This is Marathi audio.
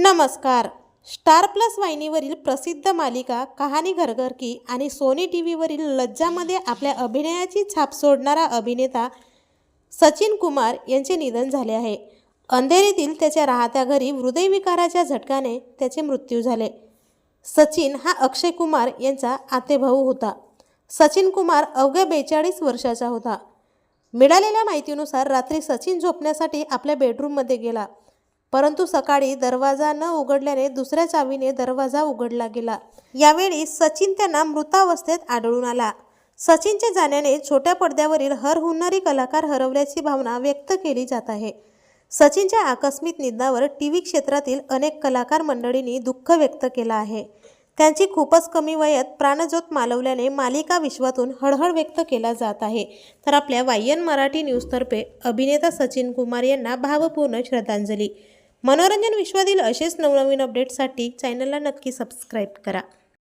नमस्कार. स्टार प्लस वाहिनीवरील प्रसिद्ध मालिका कहाणी घरघर की आणि सोनी टी व्हीवरील लज्जामध्ये आपल्या अभिनयाची छाप सोडणारा अभिनेता सचिन कुमार यांचे निधन झाले आहे. अंधेरीतील त्याच्या राहत्या घरी हृदयविकाराच्या झटकाने त्याचे मृत्यू झाले. सचिन हा अक्षय कुमार यांचा आतेभाऊ होता. सचिन कुमार अवघ्या बेचाळीस वर्षाचा होता. मिळालेल्या माहितीनुसार रात्री सचिन झोपण्यासाठी आपल्या बेडरूममध्ये गेला. परंतु सकाळी दरवाजा न उघडल्याने दुसऱ्या चावीने दरवाजा उघडला गेला. यावेळी सचिन त्यांना मृतावस्थेत आढळून आला. सचिनच्या जाण्याने छोट्या पडद्यावरील हर हुन्नरी कलाकार हरवल्याची भावना व्यक्त केली जात आहे. सचिनच्या आकस्मिक निधनावर टी व्ही क्षेत्रातील अनेक कलाकार मंडळींनी दुःख व्यक्त केलं आहे. त्यांची खूपच कमी वयात प्राणज्योत मालवल्याने मालिका विश्वातून हळहळ व्यक्त केला जात आहे. तर आपल्या वायन मराठी न्यूजतर्फे अभिनेता सचिन कुमार यांना भावपूर्ण श्रद्धांजली. मनोरंजन विश्वातील असेच नवनवीन अपडेटसाठी चॅनलला नक्की सबस्क्राईब करा.